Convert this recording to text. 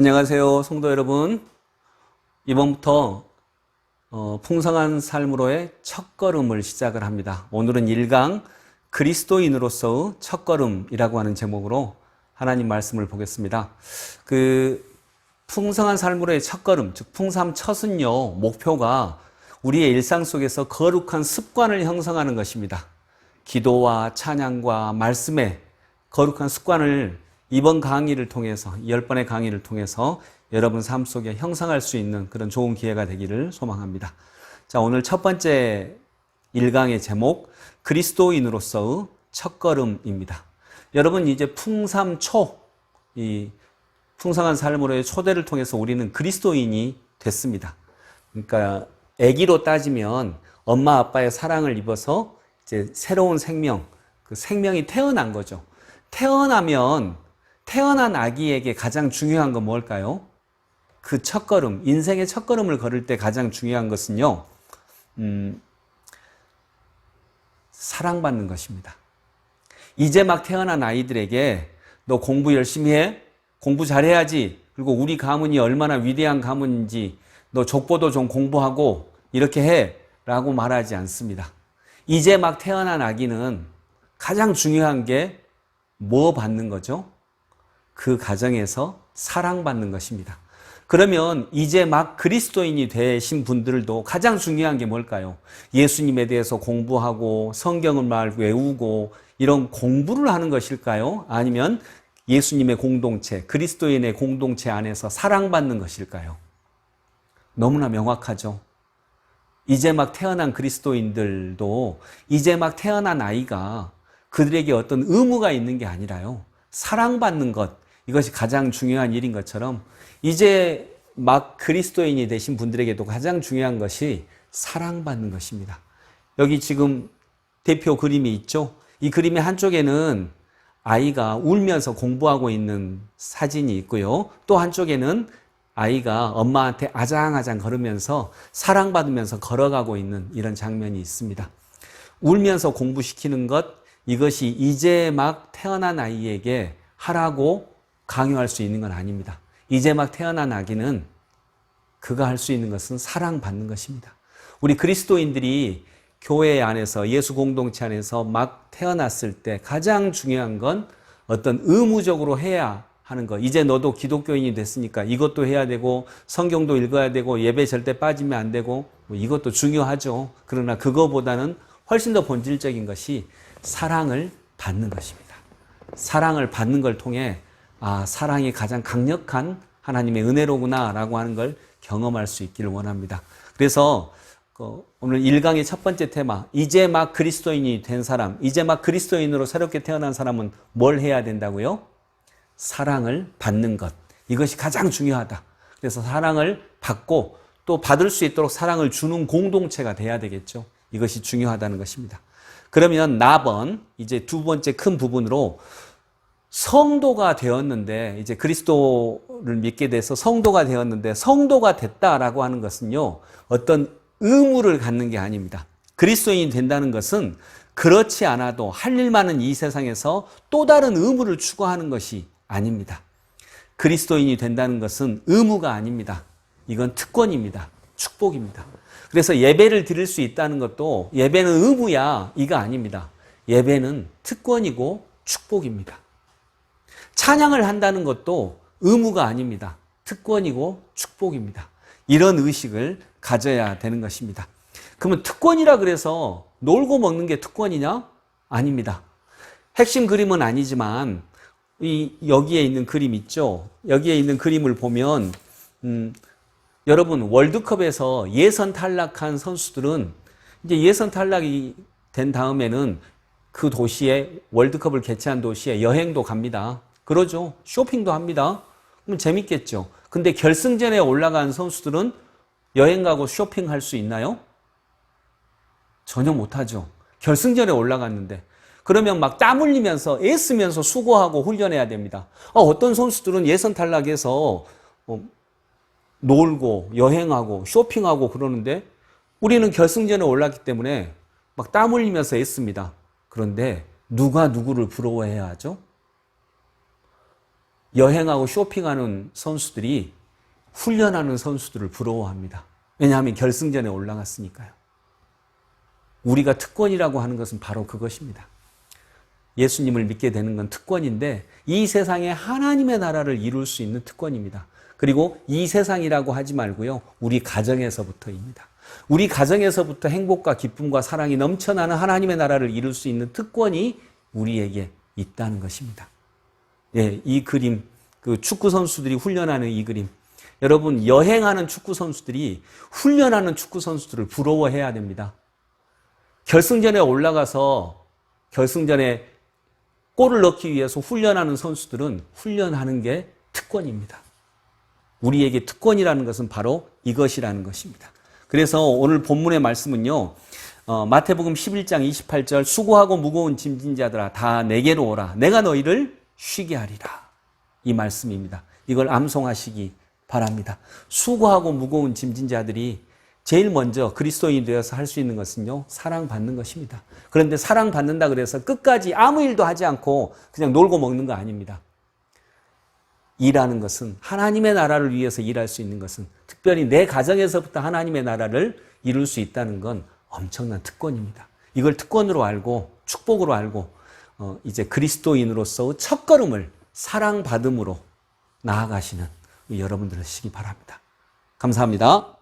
안녕하세요, 성도 여러분. 이번부터 어, 풍성한 삶으로의 첫걸음을 시작을 합니다. 오늘은 1강 그리스도인으로서의 첫걸음이라고 하는 제목으로 하나님 말씀을 보겠습니다. 그 풍성한 삶으로의 첫걸음, 즉 풍삼 첫은요, 목표가 우리의 일상 속에서 거룩한 습관을 형성하는 것입니다. 기도와 찬양과 말씀의 거룩한 습관을 이번 강의를 통해서, 열 번의 강의를 통해서 여러분 삶 속에 형성할 수 있는 그런 좋은 기회가 되기를 소망합니다. 자, 오늘 첫 번째 1강의 제목, 그리스도인으로서의 첫걸음입니다. 여러분, 이제 풍삼초, 이 풍성한 삶으로의 초대를 통해서 우리는 그리스도인이 됐습니다. 그러니까, 아기로 따지면 엄마 아빠의 사랑을 입어서 이제 새로운 생명, 그 생명이 태어난 거죠. 태어나면 태어난 아기에게 가장 중요한 건 뭘까요? 그 첫걸음, 인생의 첫걸음을 걸을 때 가장 중요한 것은요, 음, 사랑받는 것입니다. 이제 막 태어난 아이들에게 너 공부 열심히 해? 공부 잘해야지. 그리고 우리 가문이 얼마나 위대한 가문인지 너 족보도 좀 공부하고 이렇게 해. 라고 말하지 않습니다. 이제 막 태어난 아기는 가장 중요한 게 뭐 받는 거죠? 그 가정에서 사랑받는 것입니다. 그러면 이제 막 그리스도인이 되신 분들도 가장 중요한 게 뭘까요? 예수님에 대해서 공부하고 성경을 말 외우고 이런 공부를 하는 것일까요? 아니면 예수님의 공동체, 그리스도인의 공동체 안에서 사랑받는 것일까요? 너무나 명확하죠. 이제 막 태어난 그리스도인들도 이제 막 태어난 아이가 그들에게 어떤 의무가 있는 게 아니라요. 사랑받는 것, 이것이 가장 중요한 일인 것처럼 이제 막 그리스도인이 되신 분들에게도 가장 중요한 것이 사랑받는 것입니다. 여기 지금 대표 그림이 있죠? 이 그림의 한쪽에는 아이가 울면서 공부하고 있는 사진이 있고요. 또 한쪽에는 아이가 엄마한테 아장아장 걸으면서 사랑받으면서 걸어가고 있는 이런 장면이 있습니다. 울면서 공부시키는 것, 이것이 이제 막 태어난 아이에게 하라고 강요할 수 있는 건 아닙니다. 이제 막 태어난 아기는 그가 할 수 있는 것은 사랑받는 것입니다. 우리 그리스도인들이 교회 안에서 예수 공동체 안에서 막 태어났을 때 가장 중요한 건 어떤 의무적으로 해야 하는 거. 이제 너도 기독교인이 됐으니까 이것도 해야 되고 성경도 읽어야 되고 예배 절대 빠지면 안 되고 뭐 이것도 중요하죠. 그러나 그거보다는 훨씬 더 본질적인 것이 사랑을 받는 것입니다. 사랑을 받는 걸 통해 아, 사랑이 가장 강력한 하나님의 은혜로구나라고 하는 걸 경험할 수 있기를 원합니다. 그래서 그 오늘 1강의 첫 번째 테마, 이제 막 그리스도인이 된 사람, 이제 막 그리스도인으로 새롭게 태어난 사람은 뭘 해야 된다고요? 사랑을 받는 것. 이것이 가장 중요하다. 그래서 사랑을 받고 또 받을 수 있도록 사랑을 주는 공동체가 돼야 되겠죠. 이것이 중요하다는 것입니다. 그러면 나번 이제 두 번째 큰 부분으로 성도가 되었는데 이제 그리스도를 믿게 돼서 성도가 되었는데 성도가 됐다라고 하는 것은요. 어떤 의무를 갖는 게 아닙니다. 그리스도인이 된다는 것은 그렇지 않아도 할 일 많은 이 세상에서 또 다른 의무를 추구하는 것이 아닙니다. 그리스도인이 된다는 것은 의무가 아닙니다. 이건 특권입니다. 축복입니다. 그래서 예배를 드릴 수 있다는 것도 예배는 의무야 이거 아닙니다. 예배는 특권이고 축복입니다. 찬양을 한다는 것도 의무가 아닙니다. 특권이고 축복입니다. 이런 의식을 가져야 되는 것입니다. 그러면 특권이라 그래서 놀고 먹는 게 특권이냐? 아닙니다. 핵심 그림은 아니지만 이 여기에 있는 그림 있죠. 여기에 있는 그림을 보면 음, 여러분 월드컵에서 예선 탈락한 선수들은 이제 예선 탈락이 된 다음에는 그 도시에 월드컵을 개최한 도시에 여행도 갑니다. 그러죠. 쇼핑도 합니다. 그럼 재밌겠죠. 근데 결승전에 올라간 선수들은 여행 가고 쇼핑할 수 있나요? 전혀 못하죠. 결승전에 올라갔는데. 그러면 막 땀 흘리면서 애쓰면서 수고하고 훈련해야 됩니다. 어, 떤 선수들은 예선 탈락해서 어, 놀고 여행하고 쇼핑하고 그러는데 우리는 결승전에 올랐기 때문에 막 땀 흘리면서 애씁니다. 그런데 누가 누구를 부러워해야 하죠? 여행하고 쇼핑하는 선수들이 훈련하는 선수들을 부러워합니다. 왜냐하면 결승전에 올라갔으니까요. 우리가 특권이라고 하는 것은 바로 그것입니다. 예수님을 믿게 되는 건 특권인데 이 세상에 하나님의 나라를 이룰 수 있는 특권입니다. 그리고 이 세상이라고 하지 말고요. 우리 가정에서부터입니다. 우리 가정에서부터 행복과 기쁨과 사랑이 넘쳐나는 하나님의 나라를 이룰 수 있는 특권이 우리에게 있다는 것입니다. 예, 이 그림, 그 축구 선수들이 훈련하는 이 그림. 여러분, 여행하는 축구 선수들이 훈련하는 축구 선수들을 부러워해야 됩니다. 결승전에 올라가서 결승전에 골을 넣기 위해서 훈련하는 선수들은 훈련하는 게 특권입니다. 우리에게 특권이라는 것은 바로 이것이라는 것입니다. 그래서 오늘 본문의 말씀은요, 어, 마태복음 11장 28절, 수고하고 무거운 짐진 자들아, 다 내게로 오라. 내가 너희를 쉬게 하리라. 이 말씀입니다. 이걸 암송하시기 바랍니다. 수고하고 무거운 짐진 자들이 제일 먼저 그리스도인이 되어서 할 수 있는 것은요, 사랑받는 것입니다. 그런데 사랑받는다 그래서 끝까지 아무 일도 하지 않고 그냥 놀고 먹는 거 아닙니다. 일하는 것은 하나님의 나라를 위해서 일할 수 있는 것은 특별히 내 가정에서부터 하나님의 나라를 이룰 수 있다는 건 엄청난 특권입니다. 이걸 특권으로 알고 축복으로 알고 어, 이제 그리스도인으로서의 첫 걸음을 사랑받음으로 나아가시는 여러분들 하시기 바랍니다. 감사합니다.